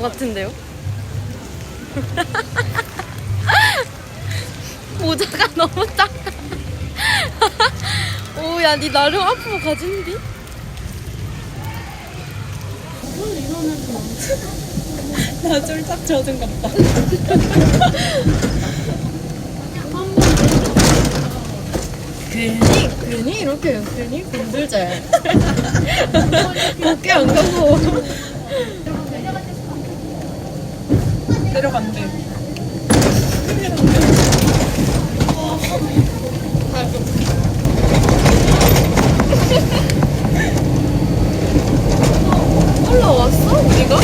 같은데요? 모자가 너무 작아. 오, 야, 니 나름 앞으로 가진디? 나 쫄딱 젖은 것 같다. 괜히, 괜히 이렇게, 괜히 건들지. 어깨 안 가고. 내려간대. 올라왔어? 우리가?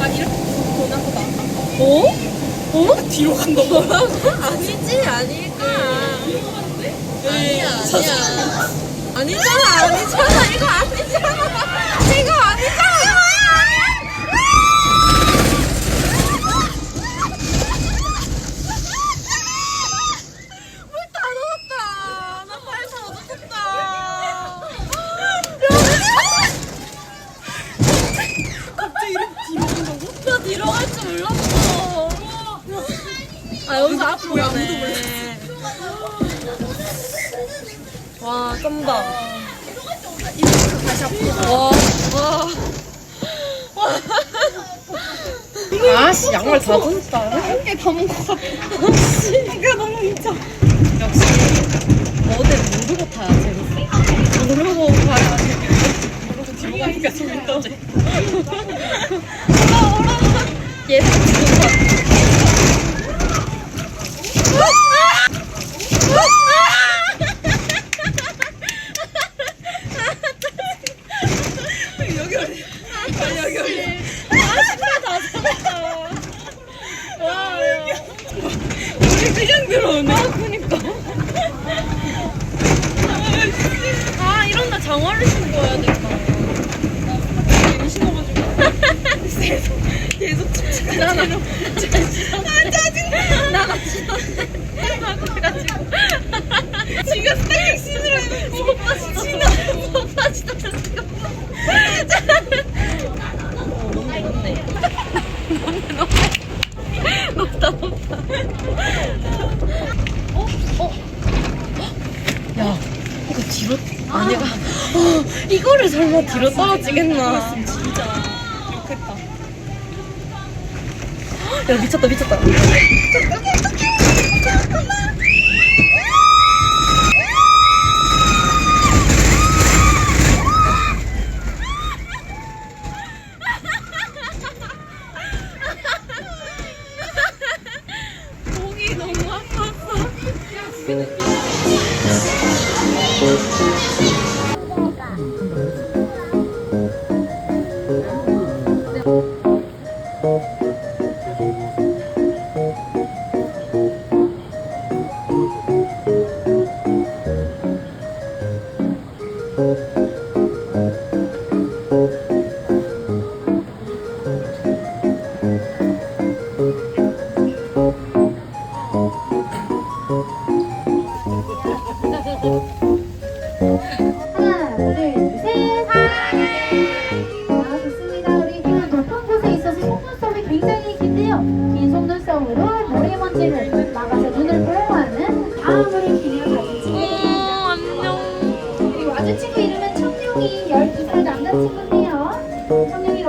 아 이렇게 보나 보다. 어? 어? 뒤로 간다고. 아니지, 아닐까. 아니야, 저- 아니야. 아니잖아, 아니잖아. 이거 아니잖아. 이거 아니잖아. 물다 넣었다. 나 발사 어떡했다. 갑자기 이렇게 뒤로 간다고? 나 뒤로 갈 줄 몰랐어. 아, 가네. 와, 쩐다. 이렇게 다시 앞으로. 와, 와. 아씨, 양말 다 젖었다. 한개 담은 것 같아. 이거 너무 미쳐. 역시, 뭐든 모르고 타야 재밌어. 모르고 가야 재밌어. 그래서 뒤로 가니까 재밌다. 여기 어디? 아니 여기 어디? 와, 야. 우리 그냥 들어오네. 아, 그니까. 아, 이런 날 장화를 신고 와야 될까. 신어가지고. 계속 계속. 아 짜증나. 나나 신었네. 그래가지고. 지가 스타일 신으라 해놓고 오빠 신어. 오빠 신어. 너무 높네. 높다, 높다. 어? 어? 야, 이거 뒤로, 아니가. 어, 이거를 설마 뒤로 떨어지겠나. 진짜 욕했다. 야, 미쳤다, 미쳤다. 목이 너무 아팠어. 하나, 모래먼지를 막아서 눈을 보호하는 다음으로 기념 사진 찍겠습니다. 안녕. 우리 와주 친구 이름은 청룡이 12살 남자친구인데요. 청룡이